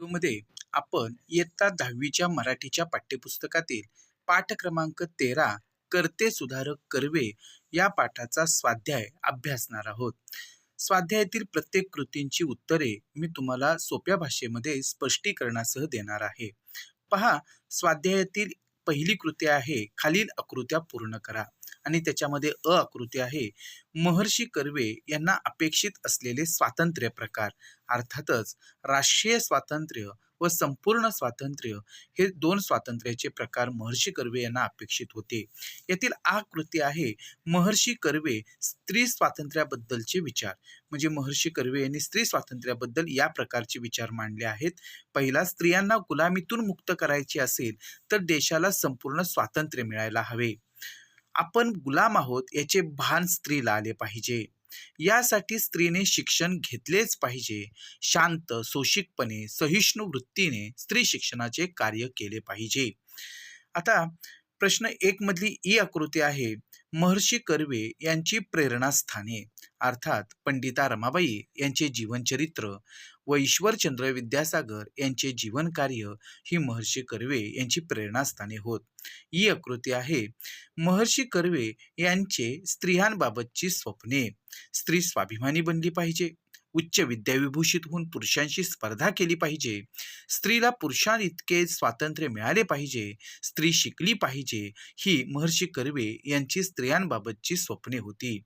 मध्ये आपण इयत्ता दहावीच्या मराठीच्या पाठ्यपुस्तकातील पाठ क्रमांक तेरा करते सुधारक कर्वे या पाठाचा स्वाध्याय अभ्यासणार आहोत. स्वाध्यायातील प्रत्येक कृतींची उत्तरे मी तुम्हाला सोप्या भाषेमध्ये स्पष्टीकरणासह देणार आहे. पहा स्वाध्यायातील पहिली कृती आहे खालील आकृत्या पूर्ण करा. आणि त्याच्यामध्ये अ आकृती आहे. महर्षी कर्वे यांना अपेक्षित असलेले स्वातंत्र्य प्रकार अर्थातच राष्ट्रीय स्वातंत्र्य व संपूर्ण स्वातंत्र्य हे दोन स्वातंत्र्याचे प्रकार महर्षी कर्वे यांना अपेक्षित होते. यातील आकृती आहे महर्षी कर्वे स्त्री स्वातंत्र्याबद्दलचे विचार. म्हणजे महर्षी कर्वे यांनी स्त्री स्वातंत्र्याबद्दल या प्रकारचे विचार मांडले आहेत. पहिला स्त्रियांना गुलामीतून मुक्त करायचे असेल तर देशाला संपूर्ण स्वातंत्र्य मिळायला हवे. आपण गुलाम आहोत याचे भान स्त्रीला आले पाहिजे. यासाठी स्त्रीने शिक्षण घेतलेच पाहिजे. शांत सोशिकपणे सहिष्णू वृत्तीने स्त्री शिक्षणाचे कार्य केले पाहिजे. आता प्रश्न एक मधली ई आकृती आहे. महर्षी कर्वे यांची प्रेरणास्थाने. अर्थात पंडिता रमाबाई यांचे जीवनचरित्र व ईश्वरचंद्र विद्यासागर यांचे जीवनकार्य ही महर्षी कर्वे यांची प्रेरणास्थाने होत. ही आकृती आहे महर्षी कर्वे यांचे स्त्रियांबाबतची स्वप्ने. स्त्री स्वाभिमानी बनली पाहिजे. उच्च विद्याविभूषित होऊन पुरुषांशी स्पर्धा केली पाहिजे. स्त्रीला पुरुषां इतके स्वातंत्र्य मिळाले पाहिजे. स्त्री शिकली पाहिजे. ही महर्षी कर्वे यांची स्त्रियांबाबतची स्वप्ने होती.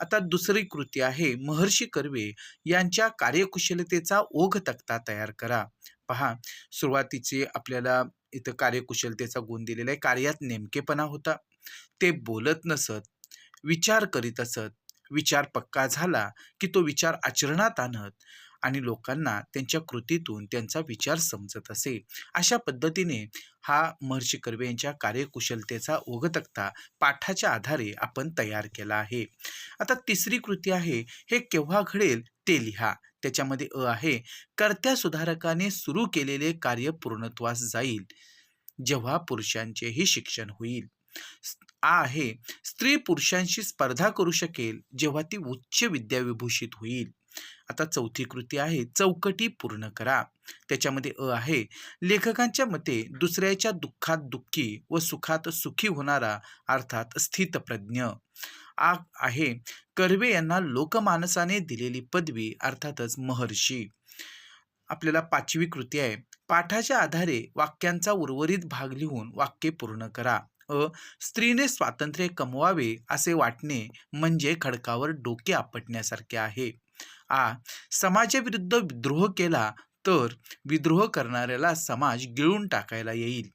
आता दुसरी कृती आहे. महर्षी कर्वे यांच्या कार्यकुशलतेचा ओघ तक्ता तयार करा. पहा सुरुवातीचे आपल्याला इथं कार्यकुशलतेचा गुण दिलेला आहे. कार्यात नेमकेपणा होता. ते बोलत नसत. विचार करीत असत. विचार पक्का झाला की तो विचार आचरणात आणत आणि लोकांना त्यांच्या कृतीतून त्यांचा विचार समजत असे. अशा पद्धतीने हा महर्षी कर्वे यांच्या कार्यकुशलतेचा ओघतक्ता पाठाच्या आधारे आपण तयार केला आहे. आता तिसरी कृती आहे हे केव्हा घडेल ते लिहा. त्याच्यामध्ये अ आहे कर्त्या सुधारकाने सुरू केलेले कार्य पूर्णत्वास जाईल जेव्हा पुरुषांचेही शिक्षण होईल. आहे. स्त्री पुरुषांशी स्पर्धा करू शकेल जेव्हा ती उच्च विद्याविभूषित होईल. आता चौथी कृती आहे चौकटी पूर्ण करा. त्याच्यामध्ये अ आहे लेखकांच्या मते दुसऱ्याच्या दुःखात दुःखी व सुखात सुखी होणारा अर्थात स्थितप्रज्ञ. आ आहे. कर्वे यांना लोकमानसाने दिलेली पदवी अर्थातच महर्षी. आपल्याला पाचवी कृती आहे. पाठाच्या आधारे वाक्यांचा उर्वरित भाग लिहून वाक्य पूर्ण करा. अ स्त्रीने स्वातंत्र्य कमवावे असे वाटणे म्हणजे खडकावर डोके आपटण्यासारखे आहे. आ समाजाविरुद्ध विद्रोह केला तर विद्रोह करणाऱ्याला समाज गिळून टाकायला येईल.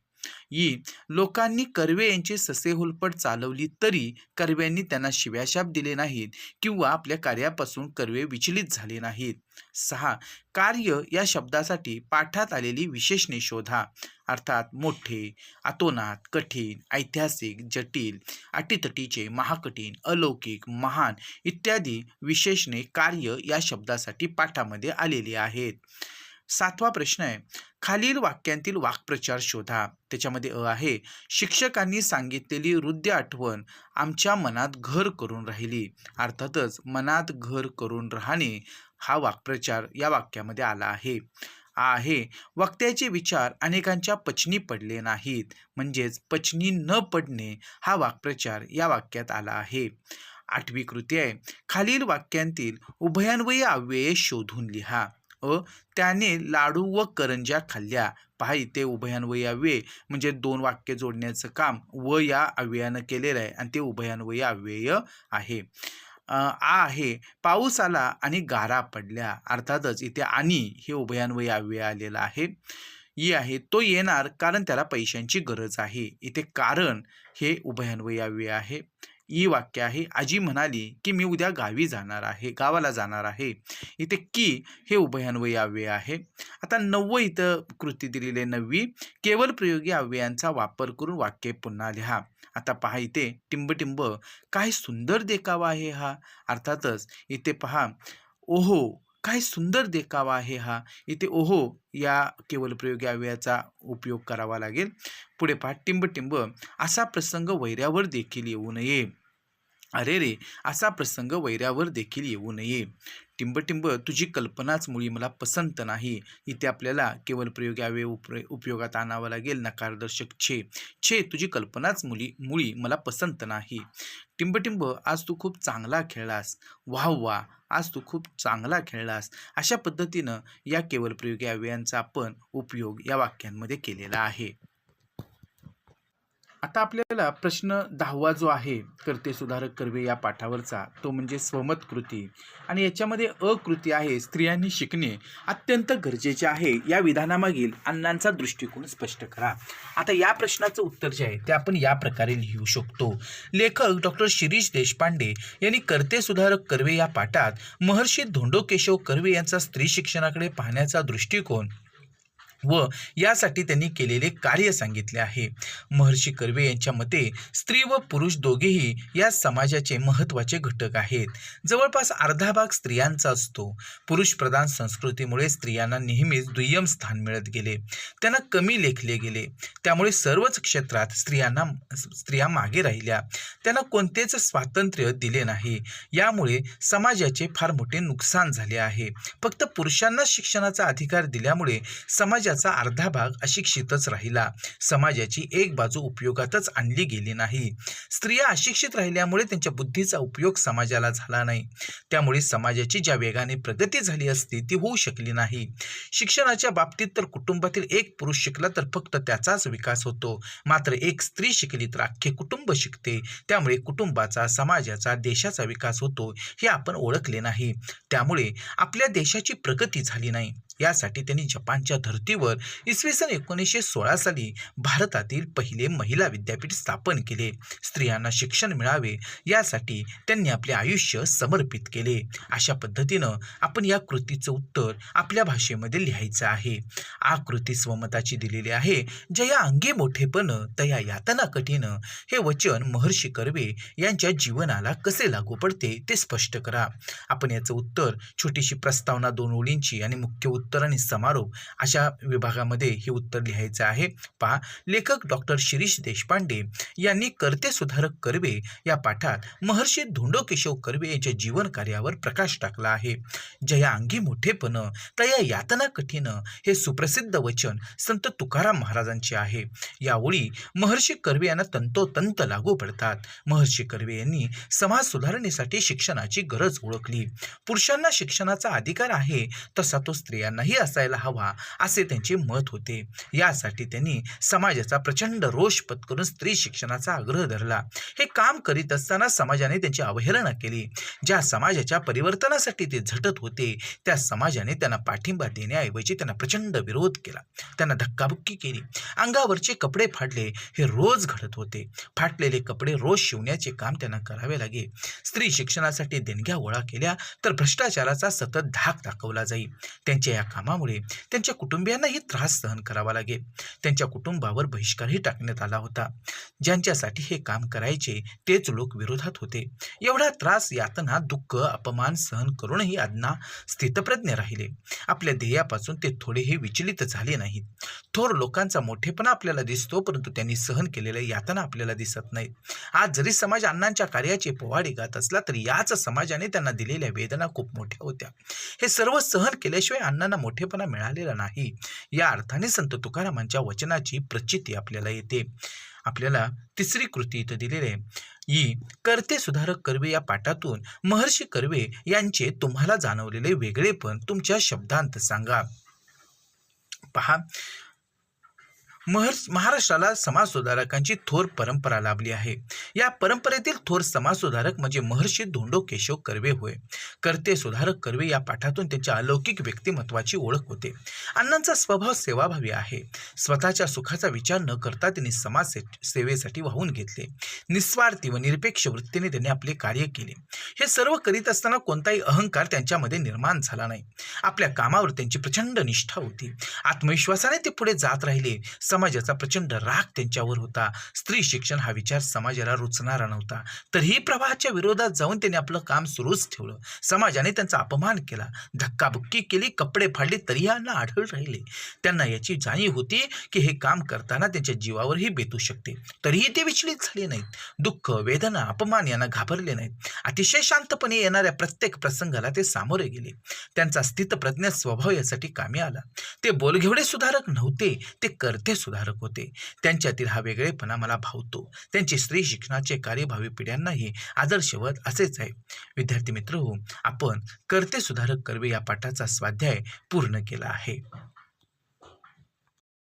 ई लोकांनी कर्वे यांची ससेहोलपट चालवली तरी कर्व्यांनी त्यांना शिव्याशाप दिले नाहीत किंवा आपल्या कार्यापासून कर्वे विचलित झाले नाहीत. सहा कार्य या शब्दासाठी पाठात आलेली विशेषणे शोधा. अर्थात मोठे अतोनात कठीण ऐतिहासिक जटिल अटीतटीचे महाकठीण अलौकिक महान इत्यादी विशेषणे कार्य या शब्दासाठी पाठामध्ये आलेली आहेत. सातवा प्रश्न आहे खालील वाक्यांतील वाक्प्रचार शोधा. त्याच्यामध्ये अ आहे शिक्षकांनी सांगितलेली हृदय आठवण आमच्या मनात घर करून राहिली. अर्थातच मनात घर करून राहणे हा वाक्प्रचार या वाक्यामध्ये आला आहे. आहे. वक्त्याचे विचार अनेकांच्या पचनी पडले नाहीत. म्हणजेच पचनी न पडणे हा वाक्प्रचार या वाक्यात आला आहे. आठवी कृती आहे. खालील वाक्यांतील उभयान्वयी अव्यये शोधून लिहा. अ त्याने लाडू व करंज्या खाल्ल्या. पहा इथे उभयान्वयी अव्यय म्हणजे दोन वाक्य जोडण्याचं काम व या अव्ययानं केलेलं आहे आणि ते उभयान्वयी अव्यय आहे. आ आहे. पाऊस आला आणि गारा पडल्या. अर्थातच इथे आणि हे उभयान्वयी अव्यय आलेलं आहे. ई आहे. तो येणार कारण त्याला पैशांची गरज आहे. इथे कारण हे उभयान्वयी अव्यय आहे. ई वाक्य आहे. आजी म्हणाली की मी उद्या गावी जाणार आहे गावाला जाणार आहे. इथे की हे उभयान्वयी अव्यय आहे. आता नववं इथं कृती दिलेली आहे नववी. केवळ प्रयोगी अव्ययांचा वापर करून वाक्य पुन्हा लिहा. आता पहा इथे टिंबटिंब काय सुंदर देखावा आहे हा. अर्थातच इथे पहा ओहो काय सुंदर देखावा आहे हा. इथे ओहो या केवळ प्रयोगी उपयोग करावा लागेल. पुढे पहा टिंब असा प्रसंग वैऱ्यावर देखील येऊ नये. अरे रे असा प्रसंग वैऱ्यावर देखील येऊ नये. टिंबटिंब तुझी कल्पनाच मुळी मला पसंत नाही. इथे आपल्याला केवळ प्रयोग यावे उपरे उपयोगात आणावं लागेल नकारदर्शक छे. छे तुझी कल्पनाच मुली मुळी मला पसंत नाही. टिंबटिंब आज तू खूप चांगला खेळलास. वाह वा आज तू खूप चांगला खेळलास. अशा पद्धतीनं या केवळ प्रयोग यावेयांचा आपण उपयोग या वाक्यांमध्ये केलेला आहे. आता आपल्याला प्रश्न दहावा जो आहे कर्ते सुधारक कर्वे या पाठावरचा तो म्हणजे स्वमत कृती. आणि याच्यामध्ये अकृती आहे स्त्रियांनी शिकणे अत्यंत गरजेचे आहे. या विधानामागील अण्णांचा दृष्टिकोन स्पष्ट करा. आता या प्रश्नाचं उत्तर जे आहे ते आपण या प्रकारे लिहू शकतो. लेखक डॉक्टर शिरीष देशपांडे यांनी कर्ते सुधारक कर्वे या पाठात महर्षी धोंडो केशव कर्वे यांचा स्त्री शिक्षणाकडे पाहण्याचा दृष्टिकोन व यासाठी त्यांनी केलेले कार्य सांगितले आहे. महर्षी कर्वे यांच्या मते स्त्री व पुरुष दोघेही या समाजाचे महत्त्वाचे घटक आहेत. जवळपास अर्धा भाग स्त्रियांचा असतो. पुरुष प्रधान संस्कृतीमुळे स्त्रियांना नेहमीच दुय्यम स्थान मिळत गेले. त्यांना कमी लेखले गेले. त्यामुळे सर्वच क्षेत्रात स्त्रियांना स्त्रिया मागे राहिल्या. त्यांना कोणतेच स्वातंत्र्य दिले नाही. यामुळे समाजाचे फार मोठे नुकसान झाले आहे. फक्त पुरुषांना शिक्षणाचा अधिकार दिल्यामुळे समाजात त्याचा अर्धा भाग अशिक्षितच राहिला. समाजाची एक बाजू उपयोगातच आणली गेली नाही. स्त्रिया अशिक्षित राहिल्यामुळे त्यांच्या बुद्धीचा उपयोग समाजाला झाला नाही. त्यामुळे समाजाची ज्या वेगाने प्रगती झाली असती ती होऊ शकली नाही. शिक्षणाच्या बाबतीत तर कुटुंबातील एक पुरुष शिकला तर फक्त त्याचाच विकास होतो. मात्र एक स्त्री शिकली तर अख्खे कुटुंब शिकते. त्यामुळे कुटुंबाचा समाजाचा देशाचा विकास होतो हे आपण ओळखले नाही. त्यामुळे आपल्या देशाची प्रगती झाली नाही. यासाठी त्यांनी जपानच्या धर्तीवर इसवी सन एकोणीसशे सोळा साली भारतातील पहिले महिला विद्यापीठ स्थापन केले. स्त्रियांना शिक्षण मिळावे यासाठी त्यांनी आपले आयुष्य समर्पित केले. अशा पद्धतीनं आपण या कृतीचं उत्तर आपल्या भाषेमध्ये लिहायचं आहे. आ कृती स्वमताची दिलेली आहे. जया अंगे मोठेपण तया यातना कठीण हे वचन महर्षी कर्वे यांच्या जीवनाला कसे लागू पडते ते स्पष्ट करा. आपण याचं उत्तर छोटीशी प्रस्तावना दोन ओळींची आणि मुख्य उत्तर उत्तर आणि समारोप अशा विभागामध्ये हे उत्तर लिहायचं आहे. पहा लेखक डॉक्टर शिरीष देशपांडे यांनी कर्ते सुधारक कर्वे या पाठात महर्षी धोंडो केशव कर्वे यांच्या जीवन कार्यावर प्रकाश टाकला आहे. जया अंगी मोठेपण तया यातना कठीण हे सुप्रसिद्ध वचन संत तुकाराम महाराजांचे आहे. या ओळी महर्षी कर्वे यांना तंतोतंत लागू पडतात. महर्षी कर्वे यांनी समाज सुधारणेसाठी शिक्षणाची गरज ओळखली. पुरुषांना शिक्षणाचा अधिकार आहे तसा तो स्त्रियांना स्त्रियांनाही असायला हवा असे त्यांचे मत होते. यासाठी त्यांनी समाजाचा प्रचंड रोष पत्करून स्त्री शिक्षणाचा आग्रह धरला. हे काम करीत असताना समाजाने त्यांची अवहेलना केली. ज्या समाजाच्या परिवर्तनासाठी ते झटत होते त्या समाजाने त्यांना पाठिंबा देण्याऐवजी त्यांना प्रचंड विरोध केला. त्यांना धक्काबुक्की केली. अंगावरचे कपडे फाडले हे रोज घडत होते. फाटलेले कपडे रोज शिवण्याचे काम त्यांना करावे लागे. स्त्री शिक्षणासाठी देणग्या गोळा केल्या तर भ्रष्टाचाराचा सतत धाक दाखवला जाईल त्यांच्या या कामामुळे त्यांच्या कुटुंबियांनाही त्रास सहन करावा लागेल. त्यांच्या कुटुंबावर बहिष्कारही टाकण्यात आला होता. ज्यांच्यासाठी हे काम करायचे तेच लोक विरोधात होते. एवढा त्रास यातना दुःख अपमान सहन करूनही आज्ञा स्थितप्रज्ञ राहिले. आपल्या ध्येयापासून ते थोडेही विचलित झाले नाहीत. थोर लोकांचा मोठेपणा आपल्याला दिसतो परंतु त्यांनी सहन केलेल्या यातना आपल्याला दिसत नाहीत. आज जरी समाज अण्णांच्या कार्याचे पोवाडे गात असला तरी याच समाजाने त्यांना दिलेल्या वेदना खूप मोठ्या होत्या. हे सर्व सहन केल्याशिवाय अण्णांना त्यांना मोठेपणा मिळालेला नाही. या अर्थाने संत तुकारामांच्या वचनाची प्रचिती आपल्याला येते. आपल्याला तिसरी कृती इथं दिलेली आहे. ही कर्ते सुधारक कर्वे या पाठातून महर्षी कर्वे यांचे तुम्हाला जाणवलेले वेगळेपण तुमच्या शब्दांत सांगा. पहा. महर्ष महाराष्ट्राला समाज सुधारकांची थोर परंपरा लाभली आहे. या परंपरेतील थोर समाज सुधारक म्हणजे महर्षी धोंडो केशव कर्वे होय. कर्ते सुधारक कर्वे या पाठातून त्यांच्या अलौकिक व्यक्तिमत्वाची ओळख होते. अण्णांचा स्वभाव सेवाभावी आहे. स्वतःच्या सुखाचा विचार न करता त्यांनी समाज से सेवेसाठी वाहून घेतले. निस्वार्थी व निरपेक्ष वृत्तीने त्यांनी आपले कार्य केले. हे सर्व करीत असताना कोणताही अहंकार त्यांच्यामध्ये निर्माण झाला नाही. आपल्या कामावर त्यांची प्रचंड निष्ठा होती. आत्मविश्वासाने ते पुढे जात राहिले. समाजाचा प्रचंड राग त्यांच्यावर होता. स्त्री शिक्षण हा विचार समाजाला रुचणारा नव्हता. तरीही प्रवाहाच्या विरोधात जाऊन त्यांनी आपलं काम सुरूच ठेवलं. समाजाने त्यांचा अपमान केला. धक्काबुक्की केली कपडे फाडले तरी यांना आढळ राहिले. त्यांना याची जाणीव होती की हे काम करताना त्यांच्या जीवावरही बेतू शकते. तरीही ते विचलित झाले नाहीत. दुःख वेदना अपमान यांना घाबरले नाहीत. अतिशय शांतपणे येणाऱ्या प्रत्येक प्रसंगाला ते सामोरे गेले. त्यांचा स्थितप्रज्ञ स्वभाव यासाठी कामी आला. ते बोलघेवडे सुधारक नव्हते ते करते सुधारक होते. त्यांच्यातील हा वेगळेपणा मला भावतो. त्यांचे स्त्री शिक्षणाचे कार्य भावी पिढ्यांनाही आदर्शवत असेच आहे. विद्यार्थी मित्र हो आपण करते सुधारक कर्वे या पाठाचा स्वाध्याय पूर्ण केला आहे.